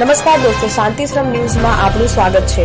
નમસ્કાર દોસ્તો શાંતિશ્રમ ન્યૂઝમાં આપનું સ્વાગત છે.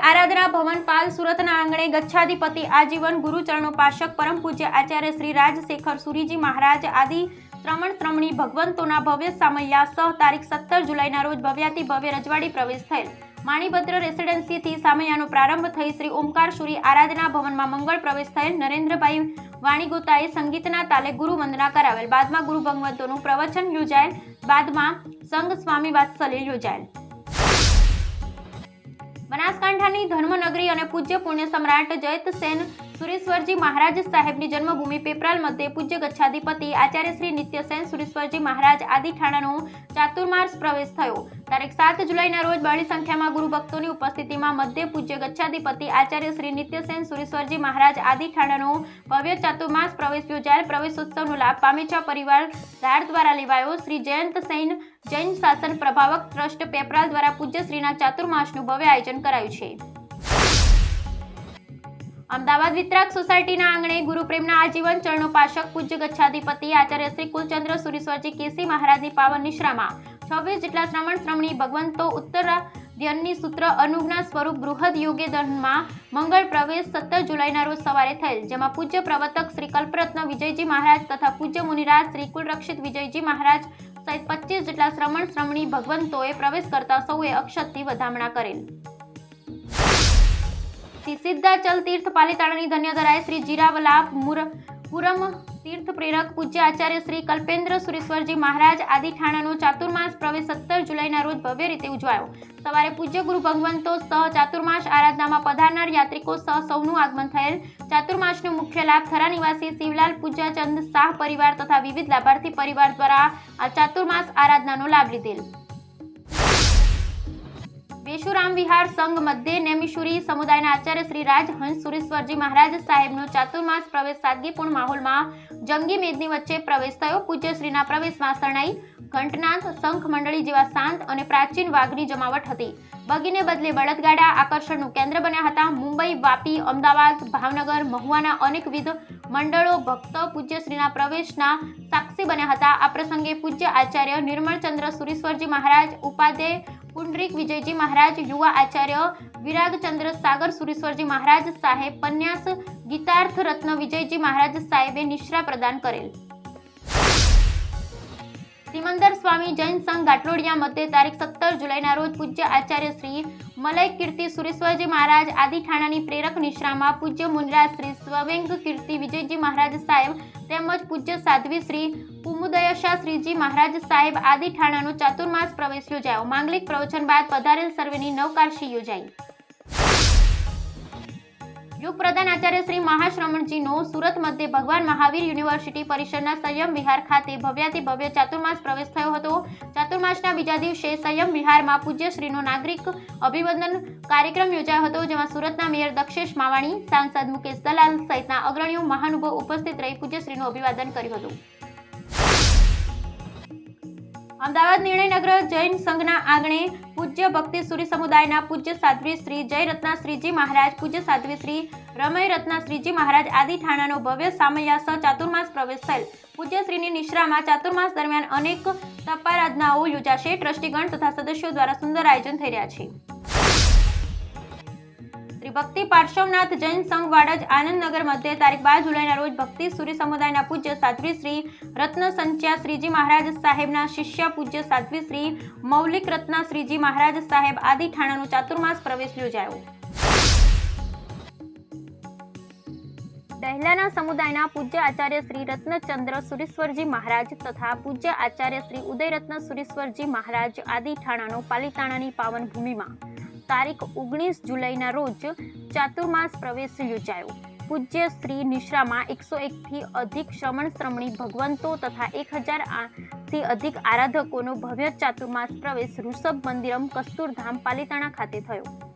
આરાધના ભવન પાલ સુરતના આંગણે ગચ્છાધિપતિ આજીવન ગુરુચરણો પાશક પરમ પૂજ્ય આચાર્ય શ્રી રાજશેખર સુરીજી મહારાજ આદિ શ્રમણ શ્રમણી ભગવંતોના ભવ્ય સામૈયા સહ તારીખ સત્તર જુલાઈના રોજ ભવ્યાતિ ભવ્ય રજવાડી પ્રવેશ થયેલ. માણીભદ્ર રેસિડેન્સીથી સામૈયાનો પ્રારંભ થઈ શ્રી ઓમકાર સુરી આરાધના ભવનમાં મંગળ પ્રવેશ થયેલ નરેન્દ્રભાઈ વાણીગોતાએ સંગીતના તાલે ગુરુ વંદના કરાવેલ. બાદમાં ગુરુ ભગવંતોનું પ્રવચન યોજાયેલ. બાદમાં સંઘ સ્વામી વાત્સલ્ય યોજાયેલ. બનાસકાંઠાની ધર્મનગરી અને પૂજ્ય પુણ્ય સમ્રાટ જયતસેન સુરેશ્વરજી મહારાજ સાહેબની જન્મભૂમિ પેપરાલ મધ્યે પૂજ્ય ગચ્છાધિપતિ આચાર્ય શ્રી નિત્યસેન સુરેશ્વરજી મહારાજ આદિ ઠાણાનો ચાતુર્માસ પ્રવેશ થયો. તારીખ સાત જુલાઈના રોજ બહોળી સંખ્યામાં ગુરુ ભક્તોની ઉપસ્થિતિમાં મધ્ય પૂજ્ય ગચ્છાધિપતિ આચાર્ય શ્રી નિત્યસેન સુરેશ્વરજી મહારાજ આદિ ઠાણાનો ભવ્ય ચાતુર્માસ પ્રવેશ યોજાયેલ પ્રવેશોત્સવનો લાભ પામેચા પરિવાર ધાર દ્વારા લેવાયો. શ્રી જયંત સૈન જૈન શાસન પ્રભાવક ટ્રસ્ટ પેપરાલ દ્વારા પૂજ્યશ્રીના ચાતુર્માસનું ભવ્ય આયોજન કરાયું છે. અમદાવાદ વિતરાક સોસાયટીના આંગણે ગુરુપ્રેમના આજીવન આજીવન ચરણોપાશક પૂજ્ય ગચ્છાધિપતિ આચાર્ય શ્રી કુલચંદ્ર સુરેશ્વરજી કેસી મહારાજની પાવન નિશ્રામાં છવ્વીસ જેટલા શ્રમણ શ્રમણી ભગવંતો ઉત્તરાધ્યનની સૂત્ર અનુજ્ઞા સ્વરૂપ બૃહદ યોગે દહનમાં મંગળ પ્રવેશ સત્તર જુલાઈના રોજ સવારે થયેલ, જેમાં પૂજ્ય પ્રવર્તક શ્રી કલ્પરત્ન વિજયજી મહારાજ તથા પૂજ્ય મુનિરાજ શ્રી કુલરક્ષિત વિજયજી મહારાજ સહિત પચીસ જેટલા શ્રમણ શ્રમણી ભગવંતોએ પ્રવેશ કરતા સૌએ અક્ષતથી વધામણા કરેલ. શ્રી સિદ્ધાચલ તીર્થ પાલીતાણાની ધન્યધરાય શ્રી જીરાવલાભ મુર, પુરમ તીર્થ પ્રેરક પૂજ્ય આચાર્ય શ્રી કલ્પેન્દ્ર સુરેશ્વરજી મહારાજ આદિ ઠાણાનો ચાતુર્માસ પ્રવેશ સત્તર જુલાઈના રોજ ભવ્ય રીતે ઉજવાયો. સવારે પૂજ્ય ગુરુ ભગવંતો સહ ચાતુર્માસ આરાધનામાં પધારનાર યાત્રિકો સહ સૌનું આગમન થયેલ. ચાતુર્માસનો મુખ્ય લાભ થરા નિવાસી શિવલાલ પૂજાચંદ શાહ પરિવાર તથા વિવિધ લાભાર્થી પરિવાર દ્વારા આ ચાતુર્માસ આરાધનાનો લાભ લીધેલ. વેશુરામ વિહાર સંઘ મધ્ય નેમિશુરી સમુદાયના આચાર્ય શ્રી રાજ હંસ સુરેશ્વરજી મહારાજ સાહેબનો ચાતુર્માસ પ્રવેશ સાદગીપૂર્ણ માહોલમાં જંગી મેદની વચ્ચે પ્રવેશ થયો. પૂજ્ય શ્રીના પ્રવેશમાં શરણાઈ ઘંટનાથ શંખ મંડળી જેવા શાંત અને પ્રાચીન વાઘની જમાવટ હતી. બગીને બદલે બળદગાડા આકર્ષણનું કેન્દ્ર બન્યા હતા. મુંબઈ, વાપી, અમદાવાદ, ભાવનગર, મહુવાના અનેકવિધ મંડળો ભક્તો પૂજ્યશ્રીના પ્રવેશના સાક્ષી બન્યા હતા. આ પ્રસંગે પૂજ્ય આચાર્ય નિર્મળચંદ્ર સુરેશ્વરજી મહારાજ, ઉપાધ્યાય પુંડરીક વિજયજી મહારાજ, યુવા આચાર્ય વિરાગચંદ્ર સાગર સુરેશ્વરજી મહારાજ સાહેબ, પન્યાસ ગીતાર્થ રત્ન વિજયજી મહારાજ સાહેબે નિશ્રા પ્રદાન કરેલ. સિમંદર સ્વામી જૈન સંઘ ગાટલોડિયા મતે તારીખ સત્તર જુલાઈના રોજ પૂજ્ય આચાર્ય શ્રી મલય કીર્તિ સુરેશ્વરજી મહારાજ આદિ ઠાણાની પ્રેરક નિશ્રામાં પૂજ્ય મુનરાજ શ્રી સ્વવેંગ કીર્તિ વિજયજી મહારાજ સાહેબ તેમજ પૂજ્ય સાધ્વી શ્રી કુમુદયશા શ્રીજી મહારાજ સાહેબ આદિ ઠાણાનો ચાતુર્માસ પ્રવેશ યોજાયો. માંગલિક પ્રવચન બાદ પધારેલ સર્વેની નવકારશી યોજાઈ. યુગ આચાર્ય શ્રી મહાશ્રમણજીનો સુરત મધ્યે ભગવાન મહાવીર યુનિવર્સિટી પરિસરના સંયમ વિહાર ખાતે ભવ્યાથી ભવ્ય ચાતુર્માસ પ્રવેશ થયો હતો. ચાતુર્માસના બીજા દિવસે સંયમ વિહારમાં પૂજ્યશ્રીનો નાગરિક અભિવંદન કાર્યક્રમ યોજાયો હતો, જેમાં સુરતના મેયર દક્ષેશ માવાણી, સાંસદ મુકેશ દલાલ સહિતના અગ્રણીઓ મહાનુભાવ ઉપસ્થિત રહી પૂજ્યશ્રીનું અભિવાદન કર્યું હતું. અમદાવાદ નિર્ણયનગર જૈન સંઘના આંગણે પૂજ્ય ભક્તિ સુરી સમુદાયના પૂજ્ય સાધ્વી શ્રી જય રત્ના શ્રીજી મહારાજ, પૂજ્ય સાધ્વી શ્રી રમય રત્ના શ્રીજી મહારાજ આદિ ઠાણાનો ભવ્ય સામયાસ ચાતુર્માસ પ્રવેશ થયેલ. પૂજ્ય શ્રીની નિશ્રામાં ચાતુર્માસ દરમિયાન અનેક તપારાધનાઓ યોજાશે. ટ્રસ્ટીગણ તથા સદસ્યો દ્વારા સુંદર આયોજન થઈ રહ્યા છે. ભક્તિ પાર્શ્વનાથ જૈન સંઘ વાડજ આનંદનગર મધ્યે તારીખ બાર જુલાઈના રોજ ભક્તિ સૂર્ય સમુદાયના પૂજ્ય સાધ્વી શ્રી રત્ન સંચ્યા શ્રીજી મહારાજ સાહેબના શિષ્ય પૂજ્ય સાધ્વી શ્રી મૌલિક રત્ન શ્રીજી મહારાજ સાહેબ આદિ ઠાણાનો ચાતુર્માસ પ્રવેશ યોજાયો. દહેલાના સમુદાયના પૂજ્ય આચાર્ય શ્રી રત્નચંદ્ર સુરેશ્વરજી મહારાજ તથા પૂજ્ય આચાર્ય શ્રી ઉદયરત્ન સુરેશ્વરજી મહારાજ આદિ ઠાણાનો પાલિતાણાની પાવન ભૂમિમાં તારીખ ઓગણીસ જુલાઈના રોજ ચાતુર્માસ પ્રવેશ યોજાયો. પૂજ્ય શ્રી નિશ્રામાં એકસો એકથી અધિક શ્રમણ શ્રમણી ભગવંતો તથા એક હજારથી અધિક આરાધકોનો ભવ્ય ચાતુર્માસ પ્રવેશ ઋષભ મંદિરમ કસ્તુરધામ પાલીતાણા ખાતે થયો.